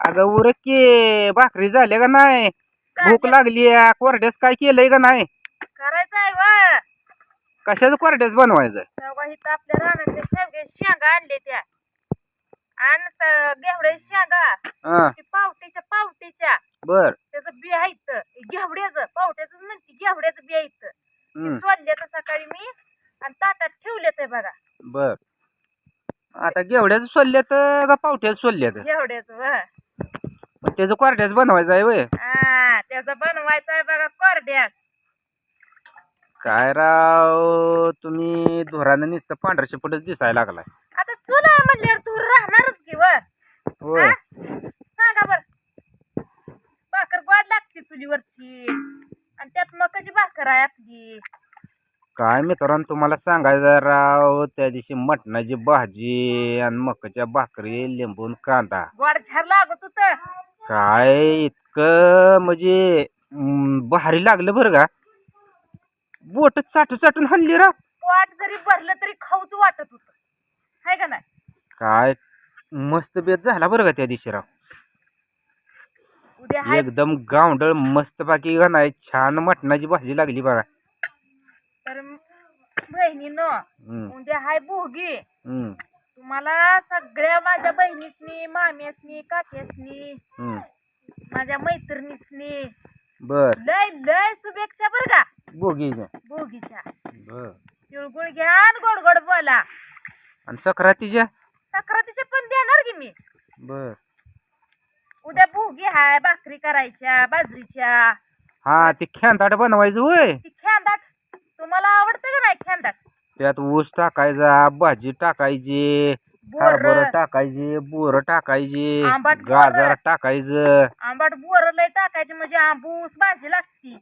अगं उरक की भाकरी झाल्या का नाही? भूक लागली कोरड्यास काय केलंय का नाही? करायचं आहे वा. कशाचं कोरड्यास बनवायचं? इथं आपल्या शेवगे शेंगा आणले त्या. आणि शेंगा. हा. ती पावटीच्या पावटीच्या बर. त्याचं बी आहे इथं. घेवड्याचं. पावट्याच म्हणते घेवड्याचं बी आहे इथं. ते हम्म, सोलले तर सकाळी मी आणि ताटात ठेवले ते बघा. बर. आता गेवड्याचं सोलल्यात का पावट्याचं सोलल्यात घेवड्याचं वा. त्याचं कोरड्यास बनवायचं आहे वय. हा त्याचं बनवायचं आहे बघा कोरड्यास काय राव तुम्ही धोरानं नुसतं पांढरा शिपटच दिसायला लागलाय. आता चुला म्हणल्यावर तू राहणारच की व. होय. हा? सांगा बर. भाकर गोड लागते चुलीवरची. आणि त्यात मकाची भाकर आहे आपली? काय मित्रांनो तुम्हाला सांगायचं राव त्या दिवशी मटणाची भाजी आणि मकाच्या भाकरी लिंबून कांदा. गोड झार होत काय इतकं म्हणजे भारी लागलं बरं का? बोट चाटू चाटून हल्ली राव पोट जरी भरलं तरी खाऊच वाटत होत. हाय का नाही? काय मस्त बेत झाला बरं का त्या दिवशी राव. उद्या हाय. एकदम गावंडळ मस्त बाकी का नाही छान मटणाची भाजी लागली बघा. तर बहिणीनं हम्म, उद्या हाय भोगी. हम्म, तुम्हाला सगळ्या माझ्या बहिणीसनी माम्यासनी काक्यासनी हम्म. माझ्या मैत्रिणीसनी बर. लय लय शुभेच्छा बर का? बोगीच्या भोगीच्या. बर. तिळगुळ घ्या आणि गोड गोड बोला. आणि सक्रातीच्या? सक्रातीचे पण देणार की मी? बर. उद्या भोगी हाय भाकरी करायच्या बाजरीच्या. हा ते खेंदाट बनवायचं होय. ती खेंदाट. तुम्हाला आवडतं का नाही खेंदाट? त्यात ऊस टाकायचा भाजी टाकायची हरभरा बोर. टाकायची बोर टाकायची आंबट बोरं. गाजर टाकायचं. आंबट बोर लय टाकायचे म्हणजे आंबूस भाजी लागती.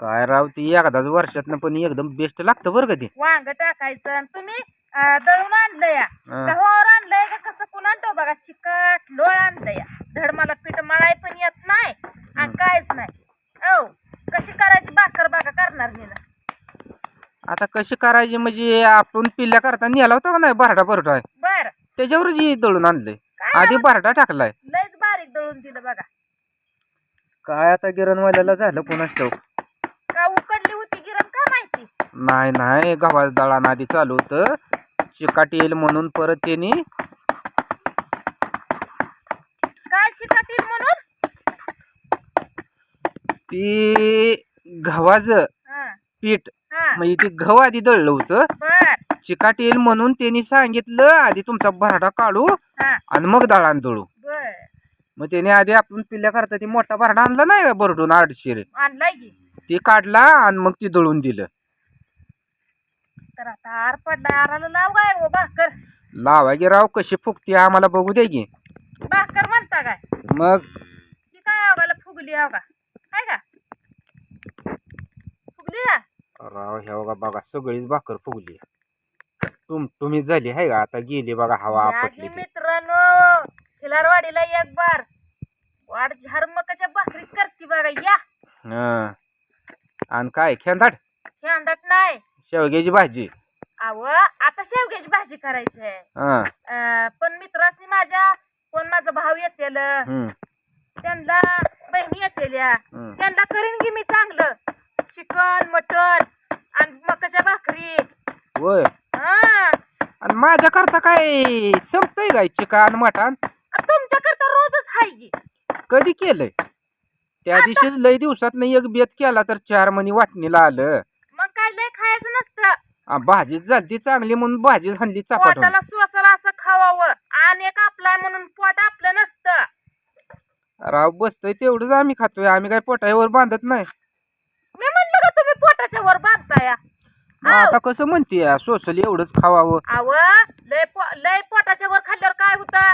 काय राव ती एकदाच वर्षातनं पण एकदम बेस्ट लागतं बरं का ते. वांग टाकायचं आणि तुम्ही अं, दळून आणलंय हा. गव्हावर आणलंय का कसं कोण आणतो बघा? चिकट लोळ आणलंय धड मला पीठ मळाय पण येत नाही आणि कायच नाही. औ कशी करायची भाकर बघा करणार मी ना. आता कशी करायची? म्हणजे आपण पिल्ल्या करता नेला होता का नाही? बरडा बरडा बर. त्याच्यावरच हे दळून आणलंय. आधी बरडा टाकलाय. लयच बारीक दळून दिलं बघा. काय आता गिरणवाल्याला झालं कोणाच ठाऊक? का उकडली होती गिरण का माहिती? नाही नाही. गव्हाच दळान आधी चालू होतं. चिकाट येईल म्हणून परत त्यांनी काय चिकट म्हणून? ती गव्हाचं हा. पीठ म्हणजे ते गहू आधी दळलं होतं. चिकाट येईल म्हणून त्यांनी सांगितलं आधी तुमचा भरडा काढू आणि मग दळान दळू. मग त्याने आधी आपण पिल्ल्या करता ती मोठा भरडा आणला नाही आठशे रे ते काढला आणि मग ती दळून दिलं. तर आता आर पडला आराला लाव काय हो भाकर लावा की राव कशी फुगती आम्हाला बघू दे की. भाकर म्हणता काय? मग? ती काय अवघाला फुगली अवघा काय का? फुगली का? राव ह्या बघा बघा सगळीच भाकर फुगली. तुम तुम्ही झाली आहे का? आता गेली बघा हवा आपटली ती. मित्रांनो खिलारवाडीला एक बार. वाढ झारमकाच्या भाकरी करते बघा या. हं. आणि काय खेंदाट? हे अंदाज नाही. शेवग्याची भाजी. अव आता शेवग्याची भाजी करायची आहे. हं, अं, पण मित्रांनी माझ्या कोण माझा भाऊ येतेल. हं, त्यांना बहिणी येतेल्या. हं. त्यांना करीन की मी चांगलं. चिकन मटन आणि मकाच्या भाकरी. होय. हा. आणि माझ्या करता काय संपतंय काय चिकन मटण? तुमच्याकडे रोजच हाय की. कधी केलंय? त्या दिवशीच लय दिवसात एक बेत केला तर चार मणी वाटणीला आलं. मग काय लय खायचं नसतं. आ, भाजीच झाली चांगली म्हणून भाजी झाली चापाट पोटाला असं खावावं. आणि एक आपला म्हणून पोट आपलं नसतं. राव बसतोय तेवढंच आम्ही खातोय. आम्ही काय पोटावर बांधत नाही. का तुम्ही पोटाच्या वर बांधताय मग आता कसं म्हणते सोसल एवढंच खावावं. आव लय पो- लय पोटाच्या वर खाल्ल्यावर काय होतं?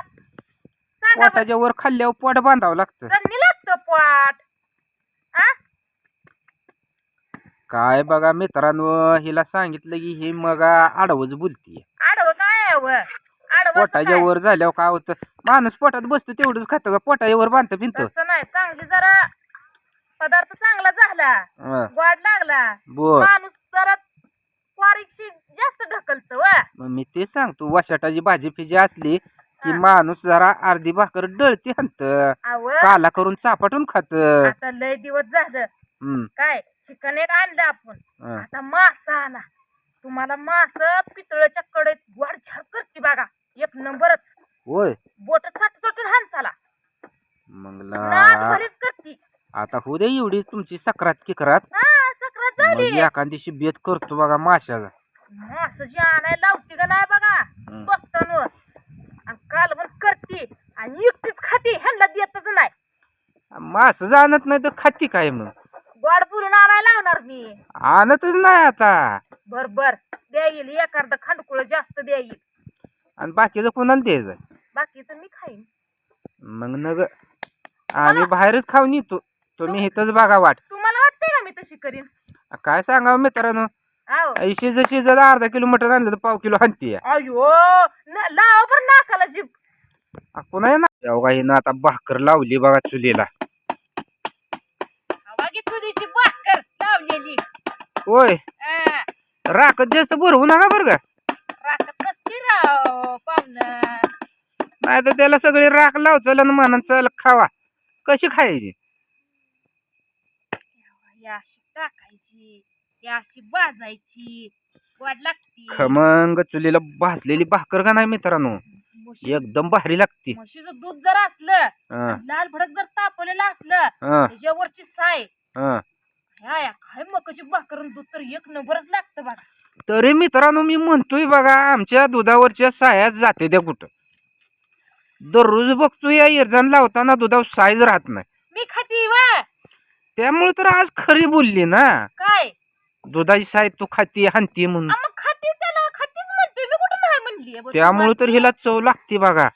सांगा बरं. पोटाच्या वर खाल्ल्यावर पोट बांधावं लागतं. लागतं पोट. काय बघा मित्रांनो हिला सांगितलं की हे मग आडवच बोलतीये आडवं काय? आडवं पोटाच्या? वर झाल्यावर काय होतं? माणूस पोटात बसतं तेवढंच खातं का पोटाच्या वर बांधतं. भिंत तसं नाही चांगली जरा पदार्थ चांगला झाला गोड लागला बर माणूस जरा बारीकशी जास्त ढकलत व. मग मी ते सांगतो वशाटाची भाजी फिजी असली की हा. माणूस जरा अर्धी भाकर डळती हंत. आव. काला करून चापाटून खात. आता लय दिवस झालं. हम्म, काय चिकन एक आणलं आपण. हं. आता मासा आणा तुम्हाला मास पितळच्या कडेत गोड झाड करते बघा एक नंबरच होय बोट चाट चाटून हान चाला मग नाद ला- भरीच करते आता हो दे एवढी तुमची सक्रात किकरात. हा सक्रात मग झाली एखाद दिवशी बेत करतो बघा माशाचा. मास जी आणायला लावते का नाही बघा? हं. बसताना. आणि कालवण करते आणि एकटीच खाते ह्यांना देतच नाही. मास जाणत नाही तर खाती काय मग? गोड पुरून आणायला लावणार मी. आणतच नाही आता. बर बर. द्या येईल एखादं खांडकुळ जास्त द्या येईल आणि बाकीचं कोणाला द्यायचं? बाकीचं मी खाईन. मग नग आम्ही बाहेरच खाऊन येतो. तुम्ही इथंच बघा वाट. तुम्हाला वाटतंय का मी तशी करीन? काय सांगावं मित्रांनो? आहो. शिज शिजत अर्धा किलो मटण आणलं तर पाव किलो आणते अयो न- लावा बरं नाकाला जीभ. पुन्हा ना हिनं आता भाकर लावली बघा चुलीला. वागी चुलीची भाकर लावलेली. होय. आ, राखत जास्त भरवू नका बरं का. राखत कसली राव पाहुणं. नाही तर त्याला सगळी राख लाव चल आणि म्हणा चल खावा. कशी खायची? ही अशी टाकायची अशी भाजायची लागती. खमंग चुलीला भाजलेली भाकर का नाही मित्रांनो? म्हशी- एकदम भारी लागती. म्हशीचं दूध जर असलं हं, लाल भडक जर तापवलेलं असलं हं, त्याच्यावरची साय. हं. ह्या या काय मकाची भाकर आणि दूध तर एक नंबरच लागतं बघा. तरी मित्रांनो मी म्हणतोय बघा आमच्या दुधावरच्या सायाच जाते त्या कुठं? दररोज बघतोय या इरजान लावताना दुधावर सायच राहत नाही. त्यामुळे तर आज खरी बोलली ना. काय? दुधाची साय तू खाती हानती म्हणून. आ, मग खाती त्याला खातीच म्हणते. मी कुठं नाही म्हणली? त्यामुळे तर हिला चव लागते बघा.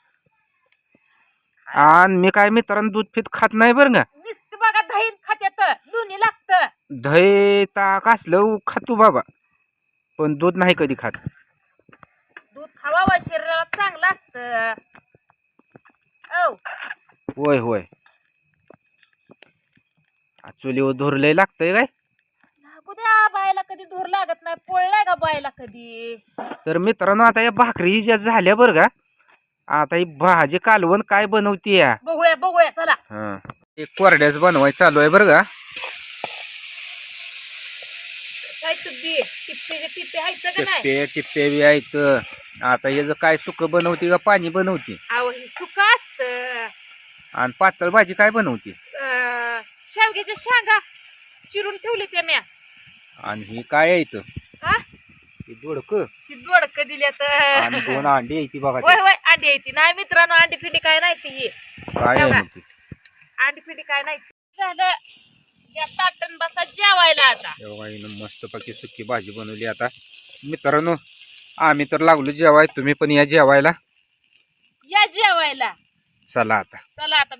आणि मी काय मित्रांनो दूध फित खात नाही बरं का? नुसतं बघा दही खात्यात दोन्ही लागतं. दही ताक असलं खातो बाबा. पण दूध नाही कधी खात. दूध खावा शरीराला चांगलं असतं. औ. होय होय. चुलीवर धोरलंय लागतंय काय? लागू द्या बायला कधी धूर लागत नाही पोळलाय का बायला कधी? तर मित्रांनो आता या भाकरी ज्या झाल्या बरं का आता ही भाजी कालवण काय बनवते या बघूया बघूया चला. हं. एक कोरड्याच बनवाय चालू आहे बरं का. काय टिप्पे टिप्पे हायचं का नाही? टिप्पे टिप्पे बी आहेत आता हे जर काय सुकं बनवते का पाणी बनवते? अहो हे सुका असत. आणि पातळ भाजी काय बनवते? शेवग्याच्या शेंगा चिरून ठेवली त्या म्या. आणि ही काय आहे इथं? हा? ही दोडक. ती दोडक दिल्यात आणि दोन अंडी आहे ती बघा ती. होय अंडी आहे ती. नाही मित्रांनो अंडी फिंडी काय नाही ती. काय आहे मग ती? अंडी फिंडी काय नाही झालं. या ताटण बसा जेवायला आता. तेव्हा हिनं मस्तपैकी सुकी भाजी बनवली आता. मित्रांनो आम्ही तर लागलो जेवाय. तुम्ही पण या जेवायला. या जेवायला. चला आता. चला आता.